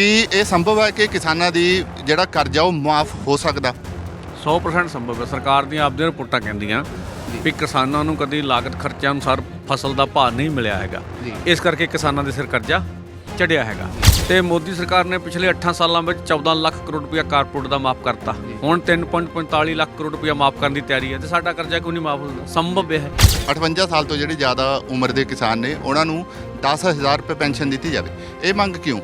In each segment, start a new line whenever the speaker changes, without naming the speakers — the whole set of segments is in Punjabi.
ਕੀ ਇਹ ਸੰਭਵ ਹੈ ਕਿ ਕਿਸਾਨਾਂ ਦੀ ਜਿਹੜਾ ਕਰਜ਼ਾ ਉਹ ਮਾਫ ਹੋ ਸਕਦਾ?
100% ਸੰਭਵ ਹੈ। ਸਰਕਾਰ ਦੀਆਂ ਆਪਦੀਆਂ ਰਿਪੋਰਟਾਂ ਕਹਿੰਦੀਆਂ ਵੀ ਕਿਸਾਨਾਂ ਨੂੰ ਕਦੀ ਲਾਗਤ ਖਰਚੇ ਅਨੁਸਾਰ ਫਸਲ ਦਾ ਭਾਅ ਨਹੀਂ ਮਿਲਿਆ ਹੈਗਾ। ਇਸ ਕਰਕੇ ਕਿਸਾਨਾਂ ਦੇ ਸਿਰ ਕਰਜ਼ਾ ਚੜਿਆ ਹੈਗਾ। ਤੇ ਮੋਦੀ ਸਰਕਾਰ ਨੇ ਪਿਛਲੇ 8 ਸਾਲਾਂ ਵਿੱਚ 14 ਲੱਖ ਕਰੋੜ ਰੁਪਇਆ ਕਾਰਪੋਰੇਟ ਦਾ ਮਾਫ ਕਰਤਾ। ਹੁਣ 3.45 ਲੱਖ ਕਰੋੜ ਰੁਪਇਆ ਮਾਫ ਕਰਨ ਦੀ ਤਿਆਰੀ ਹੈ ਤੇ ਸਾਡਾ ਕਰਜ਼ਾ ਕਿਉਂ ਨਹੀਂ ਮਾਫ ਹੁੰਦਾ? ਸੰਭਵ ਹੈ।
58 ਸਾਲ ਤੋਂ ਜਿਹੜੇ ਜ਼ਿਆਦਾ ਉਮਰ ਦੇ ਕਿਸਾਨ ਨੇ ਉਹਨਾਂ ਨੂੰ 10000 ਰੁਪਏ ਪੈਨਸ਼ਨ ਦਿੱਤੀ ਜਾਵੇ। ਇਹ ਮੰਗ ਕਿਉਂ?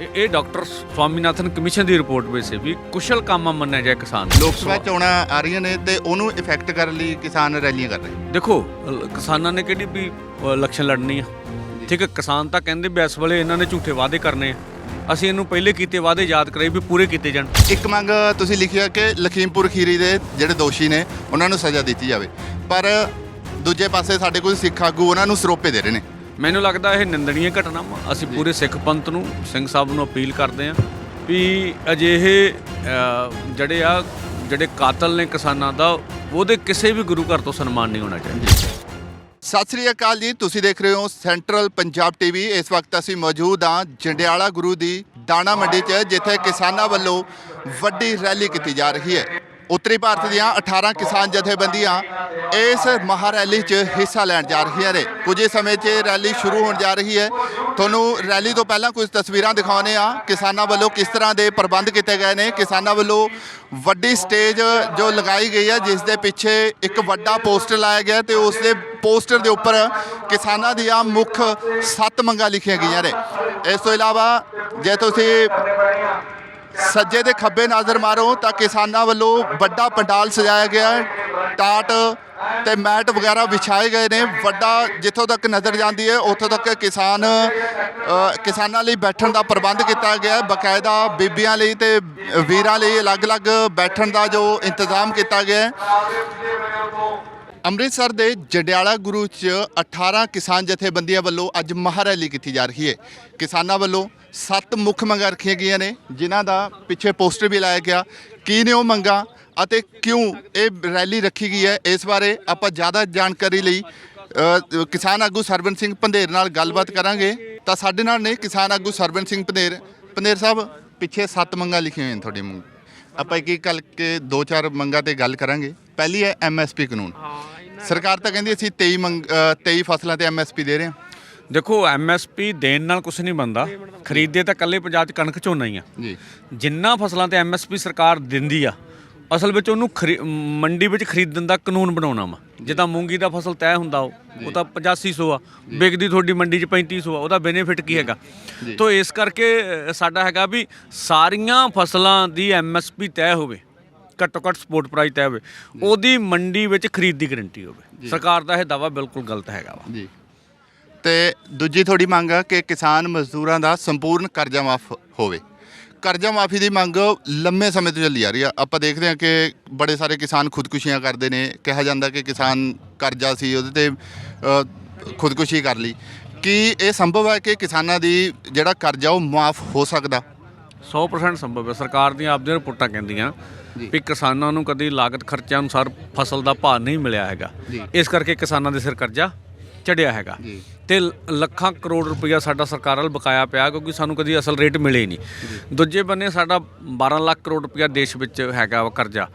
ਇਹ ਇਹ ਡਾਕਟਰ ਸਵਾਮੀਨਾਥਨ ਕਮਿਸ਼ਨ ਦੀ ਰਿਪੋਰਟ ਵਿੱਚ ਸੀ ਵੀ ਕੁਸ਼ਲ ਕੰਮ ਮੰਨਿਆ ਜਾਏ ਕਿਸਾਨ
ਲੋਕ ਸਭਾ ਚੋਣਾਂ ਆ ਰਹੀਆਂ ਨੇ ਤੇ ਉਹਨੂੰ ਇਫੈਕਟ ਕਰਨ ਲਈ ਕਿਸਾਨ ਰੈਲੀਆਂ ਕਰ ਰਹੇ
ਦੇਖੋ ਕਿਸਾਨਾਂ ਨੇ ਕਿਹੜੀ ਵੀ ਅ, ਇਲੈਕਸ਼ਨ ਲੜਨੀ ਆ। ਠੀਕ ਹੈ ਕਿਸਾਨ ਤਾਂ ਕਹਿੰਦੇ ਵੀ ਇਸ ਵੇਲੇ ਇਹਨਾਂ ਨੇ ਝੂਠੇ ਵਾਅਦੇ ਕਰਨੇ ਆ। ਅਸੀਂ ਇਹਨੂੰ ਪਹਿਲੇ ਕੀਤੇ ਵਾਅਦੇ ਯਾਦ ਕਰਾਈ ਵੀ ਪੂਰੇ ਕੀਤੇ ਜਾਣ।
ਇੱਕ ਮੰਗ ਤੁਸੀਂ ਲਿਖਿਆ ਕਿ ਲਖੀਮਪੁਰ ਖੀਰੀ ਦੇ ਜਿਹੜੇ ਦੋਸ਼ੀ ਨੇ ਉਹਨਾਂ ਨੂੰ ਸਜ਼ਾ ਦਿੱਤੀ ਜਾਵੇ। ਪਰ ਦੂਜੇ ਪਾਸੇ ਸਾਡੇ ਕੋਲ ਸਿੱਖ ਆਗੂ ਉਹਨਾਂ ਨੂੰ ਸਰੋਪੇ ਦੇ ਰਹੇ ਨੇ।
ਮੈਨੂੰ ਲੱਗਦਾ ਇਹ ਨਿੰਦਣੀय ਘਟਨਾ ਵਾ ਅਸੀਂ ਪੂਰੇ ਸਿੱਖ ਪੰਥ ਨੂੰ ਸਿੰਘ ਸਾਹਿਬ ਨੂੰ ਅਪੀਲ ਕਰਦੇ ਹਾਂ ਵੀ ਅਜਿਹੇ ਜਿਹੜੇ ਆ ਜਿਹੜੇ ਕਾਤਲ ਨੇ ਕਿਸਾਨਾਂ ਦਾ ਉਹਦੇ ਕਿਸੇ ਵੀ ਗੁਰੂ ਘਰ ਤੋਂ ਸਨਮਾਨ ਨਹੀਂ ਹੋਣਾ ਚਾਹੀਦਾ।
ਸਤਿ ਸ੍ਰੀ ਅਕਾਲ ਜੀ ਤੁਸੀਂ ਦੇਖ ਰਹੇ ਹੋ ਸੈਂਟਰਲ ਪੰਜਾਬ ਟੀਵੀ ਇਸ ਵਕਤ ਅਸੀਂ ਮੌਜੂਦ ਹਾਂ ਜੰਡਿਆਲਾ ਗੁਰੂ ਦੀ ਦਾਣਾ ਮੰਡੀ 'ਚ ਜਿੱਥੇ ਕਿਸਾਨਾਂ ਵੱਲੋਂ ਵੱਡੀ ਰੈਲੀ ਕੀਤੀ ਜਾ ਰਹੀ ਹੈ। ਉੱਤਰੀ ਭਾਰਤ ਦੀਆਂ 18 ਕਿਸਾਨ ਜਥੇਬੰਦੀਆਂ ਇਸ ਮਹਾ ਰੈਲੀ 'ਚ ਹਿੱਸਾ ਲੈਣ ਜਾ ਰਹੀਆਂ ਨੇ। ਕੁਝ ਸਮੇਂ 'ਚ ਰੈਲੀ ਸ਼ੁਰੂ ਹੋਣ ਜਾ ਰਹੀ ਹੈ। ਤੁਹਾਨੂੰ ਰੈਲੀ ਤੋਂ ਪਹਿਲਾਂ ਕੁਝ ਤਸਵੀਰਾਂ ਦਿਖਾਉਣੇ ਆ ਕਿਸਾਨਾਂ ਵੱਲੋਂ ਕਿਸ ਤਰ੍ਹਾਂ ਦੇ ਪ੍ਰਬੰਧ ਕੀਤੇ ਗਏ ਨੇ? ਕਿਸਾਨਾਂ ਵੱਲੋਂ ਵੱਡੀ ਸਟੇਜ ਜੋ ਲਗਾਈ ਗਈ ਹੈ, ਜਿਸ ਦੇ ਪਿੱਛੇ ਇੱਕ ਵੱਡਾ ਪੋਸਟਰ ਲਾਇਆ ਗਿਆ ਤੇ ਉਸ ਦੇ ਪੋਸਟਰ ਦੇ ਉੱਪਰ ਕਿਸਾਨਾਂ ਦੀਆਂ ਮੁੱਖ ਸੱਤ ਮੰਗਾਂ ਲਿਖੀਆਂ ਗਈਆਂ ਨੇ। ਇਸ ਤੋਂ ਇਲਾਵਾ ਜੇ ਤੁਸੀਂ ਸੱਜੇ ਦੇ ਖੱਬੇ ਨਜ਼ਰ ਮਾਰੋ ਤਾਂ ਕਿਸਾਨਾਂ ਵੱਲੋਂ ਵੱਡਾ ਪੰਡਾਲ ਸਜਾਇਆ ਗਿਆ ਹੈ। ਟਾਟ ਤੇ ਮੈਟ ਵਗੈਰਾ ਵਿਛਾਏ ਗਏ ਨੇ। ਵੱਡਾ ਜਿੱਥੋਂ ਤੱਕ ਨਜ਼ਰ ਜਾਂਦੀ ਹੈ, ਉੱਥੋਂ ਤੱਕ ਕਿਸਾਨ ਕਿਸਾਨਾਂ ਲਈ ਬੈਠਣ ਦਾ ਪ੍ਰਬੰਧ ਕੀਤਾ ਗਿਆ ਹੈ। ਬਕਾਇਦਾ ਬੀਬੀਆਂ ਲਈ ਤੇ ਵੀਰਾਂ ਲਈ ਅਲੱਗ-ਅਲੱਗ ਬੈਠਣ ਦਾ ਜੋ ਇੰਤਜ਼ਾਮ ਕੀਤਾ ਗਿਆ ਹੈ। ਅੰਮ੍ਰਿਤਸਰ ਦੇ ਜਡਿਆਲਾ ਗੁਰੂ 'ਚ 18 ਕਿਸਾਨ ਜਥੇਬੰਦੀਆਂ ਵੱਲੋਂ ਅੱਜ ਮਹਾ ਰੈਲੀ ਕੀਤੀ ਜਾ ਰਹੀ ਹੈ। ਕਿਸਾਨਾਂ ਵੱਲੋਂ ਸੱਤ ਮੁੱਖ ਮੰਗਾਂ ਰੱਖੀਆਂ ਗਈਆਂ ਨੇ, ਜਿਨ੍ਹਾਂ ਦਾ ਪਿੱਛੇ ਪੋਸਟਰ ਵੀ ਲਾਇਆ ਗਿਆ। ਕੀ ਨੇ ਉਹ ਮੰਗਾਂ ਅਤੇ ਕਿਉਂ ਇਹ ਰੈਲੀ ਰੱਖੀ ਗਈ ਹੈ? ਇਸ ਬਾਰੇ ਆਪਾਂ ਜ਼ਿਆਦਾ ਜਾਣਕਾਰੀ ਲਈ ਕਿਸਾਨ ਆਗੂ ਸਰਵਨ ਸਿੰਘ ਪੰਧੇਰ ਨਾਲ ਗੱਲਬਾਤ ਕਰਾਂਗੇ। ਤਾਂ ਸਾਡੇ ਨਾਲ ਨੇ ਕਿਸਾਨ ਆਗੂ ਸਰਵਨ ਸਿੰਘ ਪੰਧੇਰ। ਪੰਧੇਰ ਸਾਹਿਬ, ਪਿੱਛੇ ਸੱਤ ਮੰਗਾਂ ਲਿਖੀਆਂ ਹੋਈਆਂ ਤੁਹਾਡੀ ਮੰਗ ਆਪਾਂ ਇੱਕ ਇੱਕ ਕਰਕੇ ਦੋ ਚਾਰ ਮੰਗਾਂ ਤੇ ਗੱਲ ਕਰਾਂਗੇ। ਪਹਿਲੀ ਹੈ ਐਮਐਸਪੀ ਕਾਨੂੰਨ। ਸਰਕਾਰ ਤਾਂ ਕਹਿੰਦੀ ਅਸੀਂ 23 ਮੰਗ ਅ, 23 ਫਸਲਾਂ ਤੇ ਐਮਐਸਪੀ ਦੇ ਰਹੇ ਹਾਂ।
ਦੇਖੋ ਐਮਐਸਪੀ ਦੇਣ ਨਾਲ ਕੁਝ ਨਹੀਂ ਬੰਦਾ ਖਰੀਦੇ ਤਾਂ ਕੱਲੇ ਪੰਜਾਬ 'ਚ ਕਣਕ ਝੋਨਾ ਹੀ ਆ।
ਜੀ।
ਜਿੰਨਾ ਫਸਲਾਂ ਤੇ ਐਮਐਸਪੀ ਸਰਕਾਰ ਦਿੰਦੀ ਆ ਅਸਲ ਵਿੱਚ ਉਹਨੂੰ ਮੰਡੀ ਵਿੱਚ ਖਰੀਦਣ ਦਾ ਕਾਨੂੰਨ ਬਣਾਉਣਾ ਵਾ। ਜਿੱਦਾਂ ਮੂੰਗੀ ਦਾ ਫਸਲ ਤੈਅ ਹੁੰਦਾ ਉਹ ਉਹ ਤਾਂ 8500 ਆ। ਵਿਕਦੀ ਤੁਹਾਡੀ ਮੰਡੀ 'ਚ 3500 ਆ ਉਹਦਾ ਬੈਨੀਫਿਟ ਕੀ ਹੈਗਾ? ਤੋਂ ਇਸ ਕਰਕੇ ਸਾਡਾ ਹੈਗਾ ਵੀ ਸਾਰੀਆਂ ਫਸਲਾਂ ਦੀ ਐਮਐਸਪੀ ਤੈਅ ਹੋਵੇ। ਘੱਟੋ ਘੱਟ ਸਪੋਰਟ ਪ੍ਰਾਈਸ ਤੈਅ ਹੋਵੇ। ਉਹਦੀ ਮੰਡੀ ਵਿੱਚ ਖਰੀਦ ਦੀ ਗਾਰੰਟੀ ਹੋਵੇ। ਸਰਕਾਰ ਦਾ ਇਹ ਦਾਵਾ ਬਿਲਕੁਲ ਗਲਤ ਹੈਗਾ ਵਾ।
ਜੀ। ਤੇ ਦੂਜੀ ਤੁਹਾਡੀ ਮੰਗ ਹੈ ਕਿ ਕਿਸਾਨ ਮਜ਼ਦੂਰਾਂ ਦਾ ਸੰਪੂਰਨ ਕਰਜ਼ਾ ਮਾਫ ਹੋਵੇ। ਕਰਜ਼ਾ ਮਾਫੀ ਦੀ ਮੰਗ ਲੰਮੇ ਸਮੇਂ ਤੋਂ ਚੱਲੀ ਆ ਰਹੀ ਆ। ਆਪਾਂ ਦੇਖਦੇ ਹਾਂ ਕਿ ਬੜੇ ਸਾਰੇ ਕਿਸਾਨ ਖੁਦਕੁਸ਼ੀਆਂ ਕਰਦੇ ਨੇ। ਕਿਹਾ ਜਾਂਦਾ ਕਿ ਕਿਸਾਨ ਕਰਜ਼ਾ ਸੀ ਉਹਦੇ ਤੇ ਖੁਦਕੁਸ਼ੀ ਕਰ ਲਈ। ਕੀ ਇਹ ਸੰਭਵ ਹੈ ਕਿ ਕਿਸਾਨਾਂ ਦੀ ਜਿਹੜਾ ਕਰਜ਼ਾ ਉਹ ਮਾਫ ਹੋ ਸਕਦਾ?
100% ਸੰਭਵ ਹੈ। ਸਰਕਾਰ ਦੀਆਂ ਆਪਦੀਆਂ ਰਿਪੋਰਟਾਂ ਕਹਿੰਦੀਆਂ ਵੀ ਕਿਸਾਨਾਂ ਨੂੰ ਕਦੀ ਲਾਗਤ ਖਰਚੇ ਅਨੁਸਾਰ ਫਸਲ ਦਾ ਭਾਅ ਨਹੀਂ ਮਿਲਿਆ ਹੈਗਾ। ਇਸ ਕਰਕੇ ਕਿਸਾਨਾਂ ਦੇ ਸਿਰ ਕਰਜ਼ਾ ਚੜਿਆ ਹੈਗਾ। ਤੇ ਲੱਖਾਂ ਕਰੋੜ ਰੁਪਈਆ ਸਾਡਾ ਸਰਕਾਰ ਵੱਲ ਬਕਾਇਆ ਪਿਆ ਕਿਉਂਕਿ ਸਾਨੂੰ ਕਦੀ ਅਸਲ ਰੇਟ ਮਿਲੇ ਹੀ ਨਹੀਂ ਦੂਜੇ ਬੰਨੇ ਸਾਡਾ 12 ਲੱਖ ਕਰੋੜ ਰੁਪਈਆ ਦੇਸ਼ ਵਿੱਚ ਹੈਗਾ ਵਾ ਕਰਜ਼ਾ।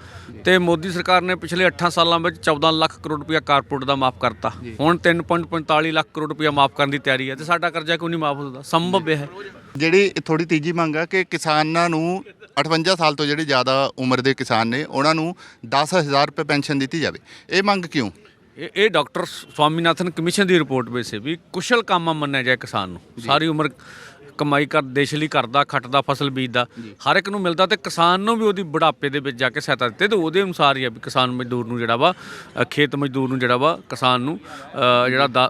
ਤੇ ਮੋਦੀ ਸਰਕਾਰ ਨੇ ਪਿਛਲੇ 8 ਸਾਲਾਂ ਵਿੱਚ 14 ਲੱਖ ਕਰੋੜ ਰੁਪਈਆ ਕਾਰਪੋਰੇਟ ਦਾ ਮਾਫ ਕਰਤਾ। ਹੁਣ 3.45 ਲੱਖ ਕਰੋੜ ਰੁਪਈਆ ਮਾਫ ਕਰਨ ਦੀ ਤਿਆਰੀ ਹੈ ਤੇ ਸਾਡਾ ਕਰਜ਼ਾ ਕਿਉਂ ਨਹੀਂ ਮਾਫ ਹੁੰਦਾ? ਸੰਭਵ ਹੈ।
ਜਿਹੜੀ ਥੋੜੀ ਤੀਜੀ ਮੰਗ ਹੈ ਕਿ ਕਿਸਾਨਾਂ ਨੂੰ 58 ਸਾਲ ਤੋਂ ਜਿਹੜੇ ਜ਼ਿਆਦਾ ਉਮਰ ਦੇ ਕਿਸਾਨ ਨੇ ਉਹਨਾਂ ਨੂੰ 10000 ਰੁਪਏ ਪੈਨਸ਼ਨ ਦਿੱਤੀ ਜਾਵੇ। ਇਹ ਮੰਗ ਕਿਉਂ?
ਇਹ ਇਹ ਡਾਕਟਰ ਸਵਾਮੀਨਾਥਨ ਕਮਿਸ਼ਨ ਦੀ ਰਿਪੋਰਟ ਵਿੱਚ ਸੀ ਵੀ ਕੁਸ਼ਲ ਕੰਮ ਮੰਨਿਆ ਜਾਏ ਕਿਸਾਨ ਨੂੰ। ਸਾਰੀ ਉਮਰ ਕਮਾਈ ਕਰ ਦੇਸ਼ ਲਈ ਕਰਦਾ ਖੱਟਦਾ ਫਸਲ ਬੀਜਦਾ। ਹਰ ਇੱਕ ਨੂੰ ਮਿਲਦਾ ਤੇ ਕਿਸਾਨ ਨੂੰ ਵੀ ਉਹਦੀ ਬੁਢਾਪੇ ਦੇ ਵਿੱਚ ਜਾ ਕੇ ਸਹਾਇਤਾ ਦਿੱਤੇ ਤੇ ਉਹਦੇ ਅਨੁਸਾਰ ਹੀ ਆ ਵੀ ਕਿਸਾਨ ਮਜ਼ਦੂਰ ਨੂੰ ਜਿਹੜਾ ਵਾ ਖੇਤ ਮਜ਼ਦੂਰ ਨੂੰ ਜਿਹੜਾ ਵਾ ਕਿਸਾਨ ਨੂੰ ਜਿਹੜਾ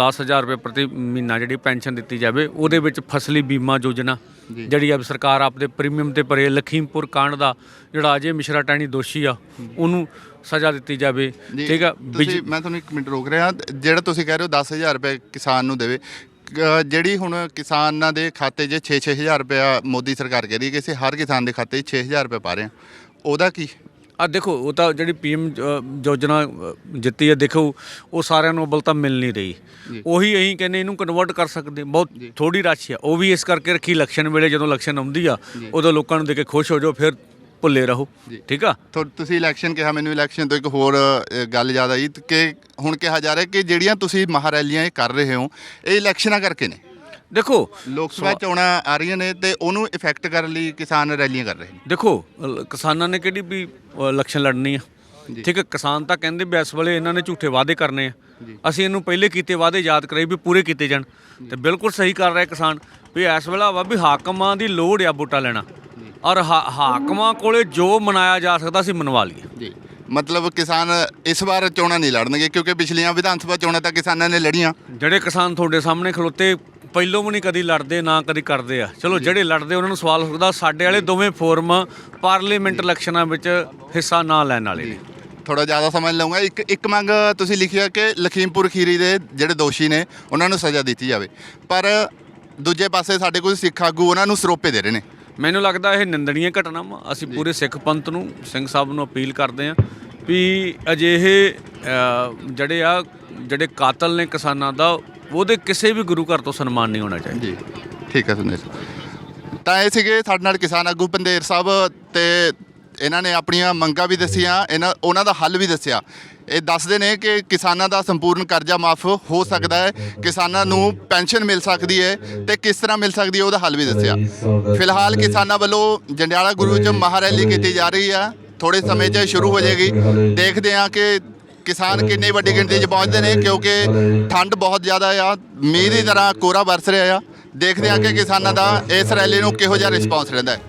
10000 ਰੁਪਏ ਪ੍ਰਤੀ ਮਹੀਨਾ ਜਿਹੜੀ ਪੈਨਸ਼ਨ ਦਿੱਤੀ ਜਾਵੇ ਉਹਦੇ ਵਿੱਚ ਫਸਲੀ ਬੀਮਾ ਯੋਜਨਾ ਜਿਹੜੀ ਆ ਸਰਕਾਰ ਆਪਦੇ ਪ੍ਰੀਮੀਅਮ ਤੇ ਭਰੇ ਲਖੀਮਪੁਰ ਕਾਂਡ ਦਾ ਜਿਹੜਾ ਅਜੇ ਮਿਸ਼ਰਾ ਟੈਣੀ ਦੋਸ਼ੀ ਆ ਉਹਨੂੰ ਸਜ਼ਾ ਦਿੱਤੀ ਜਾਵੇ। ਠੀਕ ਆ?
ਤੁਸੀਂ ਮੈਂ ਤੁਹਾਨੂੰ ਇੱਕ ਮਿੰਟ ਰੋਕ ਰਿਹਾ। ਜਿਹੜਾ ਤੁਸੀਂ ਕਹਿ ਰਹੇ ਹੋ 10000 ਰੁਪਏ ਕਿਸਾਨ ਨੂੰ ਦੇਵੇ ਜਿਹੜੀ ਹੁਣ ਕਿਸਾਨਾਂ ਦੇ ਖਾਤੇ 'ਚ 6-6000 ਰੁਪਇਆ ਮੋਦੀ ਸਰਕਾਰ ਕਹਿ ਰਹੀ ਹੈ ਕਿ ਅਸੀਂ ਹਰ ਕਿਸਾਨ ਦੇ ਖਾਤੇ 'ਚ 6000 ਰੁਪਏ ਪਾ ਰਹੇ ਹਾਂ। ਉਹਦਾ ਕੀ?
ਆ ਦੇਖੋ ਉਹ ਤਾਂ ਜਿਹੜੀ ਪੀਐਮ ਯੋਜਨਾ ਜਿੱਤੀ ਹੈ ਦੇਖੋ ਉਹ ਸਾਰਿਆਂ ਨੂੰ ਅਬਲ ਤਾਂ ਮਿਲ ਨਹੀਂ ਰਹੀ। ਉਹੀ ਅਸੀਂ ਕਹਿੰਦੇ ਇਹਨੂੰ ਕਨਵਰਟ ਕਰ ਸਕਦੇ। ਬਹੁਤ ਥੋੜੀ ਰਾਸ਼ੀ ਆ। ਉਹ ਵੀ ਇਸ ਕਰਕੇ ਰੱਖੀ ਇਲੈਕਸ਼ਨ ਵੇਲੇ ਜਦੋਂ ਇਲੈਕਸ਼ਨ ਆਉਂਦੀ ਆ ਉਦੋਂ ਲੋਕਾਂ ਨੂੰ ਦੇ ਕੇ ਖੁਸ਼ ਹੋ ਜਾਓ ਫਿਰ ਭੁੱਲੇ ਰਹੋ। ਠੀਕ ਆ?
ਤੁਸੀਂ ਇਲੈਕਸ਼ਨ ਕਿਹਾ ਮੈਨੂੰ ਇਲੈਕਸ਼ਨ ਤੋਂ ਇੱਕ ਹੋਰ ਗੱਲ ਯਾਦ ਆਈ। ਕਿ ਹੁਣ ਕਿਹਾ ਜਾ ਰਿਹਾ ਕਿ ਜਿਹੜੀਆਂ ਤੁਸੀਂ ਮਹਾਰੈਲੀਆਂ ਇਹ ਕਰ ਰਹੇ ਹੋ ਇਹ ਇਲੈਕਸ਼ਨਾਂ ਕਰਕੇ ਨੇ।
ਦੇਖੋ
ਲੋਕ ਸਭਾ ਚੋਣਾਂ ਆ ਰਹੀਆਂ ਨੇ ਤੇ ਉਹਨੂੰ ਇਫੈਕਟ ਕਰਨ ਲਈ ਕਿਸਾਨ ਰੈਲੀਆਂ ਕਰ ਰਹੇ ਨੇ।
ਦੇਖੋ ਕਿਸਾਨਾਂ ਨੇ ਕਿਹੜੀ ਵੀ ਅ, ਇਲੈਕਸ਼ਨ ਲੜਨੀ ਆ। ਠੀਕ ਹੈ ਕਿਸਾਨ ਤਾਂ ਕਹਿੰਦੇ ਵੀ ਇਸ ਵੇਲੇ ਇਹਨਾਂ ਨੇ ਝੂਠੇ ਵਾਅਦੇ ਕਰਨੇ ਆ। ਅਸੀਂ ਇਹਨੂੰ ਪਹਿਲੇ ਕੀਤੇ ਵਾਅਦੇ ਯਾਦ ਕਰਾਈ ਵੀ ਪੂਰੇ ਕੀਤੇ ਜਾਣ। ਤੇ ਬਿਲਕੁਲ ਸਹੀ ਕਰ ਰਿਹਾ ਕਿਸਾਨ ਵੀ ਇਸ ਵੇਲੇ ਵਾ ਵੀ ਹਾਕਮਾਂ ਦੀ ਲੋੜ ਆ ਵੋਟਾਂ ਲੈਣਾ। ਔਰ ਹਾ- ਹਾਕਮਾਂ ਕੋਲੇ ਜੋ ਮਨਾਇਆ ਜਾ ਸਕਦਾ ਸੀ ਮਨਵਾ ਲਈਏ।
ਜੀ। ਮਤਲਬ ਕਿਸਾਨ ਇਸ ਵਾਰ ਚੋਣਾਂ ਨਹੀਂ ਲੜਨਗੇ ਕਿਉਂਕਿ ਪਿਛਲੀਆਂ ਵਿਧਾਨ ਸਭਾ ਚੋਣਾਂ ਤਾਂ ਕਿਸਾਨਾਂ ਨੇ ਲੜੀਆਂ।
ਜਿਹੜੇ ਕਿਸਾਨ ਤੁਹਾਡੇ ਸਾਹਮਣੇ ਖਲੋਤੇ ਪਹਿਲੋਂ ਵੀ ਨਹੀਂ ਕਦੀ ਲੜਦੇ ਨਾ ਕਦੀ ਕਰਦੇ ਆ। ਚਲੋ ਜਿਹੜੇ ਲੜਦੇ ਉਹਨਾਂ ਨੂੰ ਸਵਾਲ ਹੋ ਸਕਦਾ ਸਾਡੇ ਵਾਲੇ ਦੋਵੇਂ ਫੋਰਮ ਪਾਰਲੀਮੈਂਟ ਇਲੈਕਸ਼ਨਾਂ ਵਿੱਚ ਹਿੱਸਾ ਨਾ ਲੈਣ ਵਾਲੇ ਨੇ।
ਥੋੜਾ ਜ਼ਿਆਦਾ ਸਮਝ ਲਵਾਂਗਾ ਇੱਕ ਇੱਕ ਮੰਗ ਤੁਸੀਂ ਲਿਖਿਆ ਕਿ ਲਖੀਮਪੁਰ ਖੀਰੀ ਦੇ ਜਿਹੜੇ ਦੋਸ਼ੀ ਨੇ ਉਹਨਾਂ ਨੂੰ ਸਜ਼ਾ ਦਿੱਤੀ ਜਾਵੇ। ਪਰ ਦੂਜੇ ਪਾਸੇ ਸਾਡੇ ਕੋਲ ਸਿੱਖ ਆਗੂ ਉਹਨਾਂ ਨੂੰ ਸਰੋਪੇ ਦੇ ਰਹੇ ਨੇ।
ਮੈਨੂੰ ਲੱਗਦਾ ਇਹ ਨਿੰਦਣੀय ਘਟਨਾ ਵਾ ਅਸੀਂ ਪੂਰੇ ਸਿੱਖ ਪੰਥ ਨੂੰ ਸਿੰਘ ਸਾਹਿਬ ਨੂੰ ਅਪੀਲ ਕਰਦੇ ਹਾਂ। ਵੀ ਅਜਿਹੇ ਜਿਹੜੇ ਆ, ਜਿਹੜੇ ਕਾਤਲ ਨੇ ਕਿਸਾਨਾਂ ਦਾ, ਉਹਦੇ ਕਿਸੇ ਵੀ ਗੁਰੂ ਘਰ ਤੋਂ ਸਨਮਾਨ ਨਹੀਂ ਹੋਣਾ ਚਾਹੀਦਾ।
ਜੀ, ਠੀਕ ਹੈ ਸੁਨੀਲ ਤਾਂ ਇਹ ਸੀਗੇ ਸਾਡੇ ਨਾਲ ਕਿਸਾਨ ਆਗੂ ਪੰਦੇਰ ਸਾਹਿਬ ਤੇ ਇਹਨਾਂ ਨੇ ਆਪਣੀਆਂ ਮੰਗਾਂ ਵੀ ਦੱਸੀਆਂ, ਇਹਨਾਂ, ਉਹਨਾਂ ਦਾ ਹੱਲ ਵੀ ਦੱਸਿਆ। ਇਹ ਦੱਸਦੇ ਨੇ ਕਿ ਕਿਸਾਨਾਂ ਦਾ ਸੰਪੂਰਨ ਕਰਜ਼ਾ ਮਾਫ ਹੋ ਸਕਦਾ ਹੈ, ਕਿਸਾਨਾਂ ਨੂੰ ਪੈਨਸ਼ਨ ਮਿਲ ਸਕਦੀ ਹੈ ਤੇ ਕਿਸ ਤਰ੍ਹਾਂ ਮਿਲ ਸਕਦੀ ਹੈ ਉਹਦਾ ਹੱਲ ਵੀ ਦੱਸਿਆ। ਫਿਲਹਾਲ ਕਿਸਾਨਾਂ ਵੱਲੋਂ ਜੰਡਿਆਲਾ ਗੁਰੂ ਚ ਮਹਾਰੈਲੀ ਕੀਤੀ ਜਾ ਰਹੀ ਆ ਥੋੜੇ ਸਮੇਂ 'ਚ ਸ਼ੁਰੂ ਹੋ ਜਾਏਗੀ। ਦੇਖਦੇ ਹਾਂ ਕਿ ਕਿਸਾਨ ਕਿੰਨੀ ਵੱਡੀ ਗਿਣਤੀ 'ਚ ਪਹੁੰਚਦੇ ਨੇ ਕਿਉਂਕਿ ਠੰਡ ਬਹੁਤ ਜ਼ਿਆਦਾ ਆ ਮੀਂਹ ਦੀ ਤਰ੍ਹਾਂ ਕੋਰਾ ਵਰਸ ਰਿਹਾ ਆ। ਦੇਖਦੇ ਹਾਂ ਕਿ ਕਿਸਾਨਾਂ ਦਾ ਇਸ ਰੈਲੀ ਨੂੰ ਕਿਹੋ ਜਿਹਾ ਰਿਸਪਾਂਸ ਰਹਿੰਦਾ ਹੈ।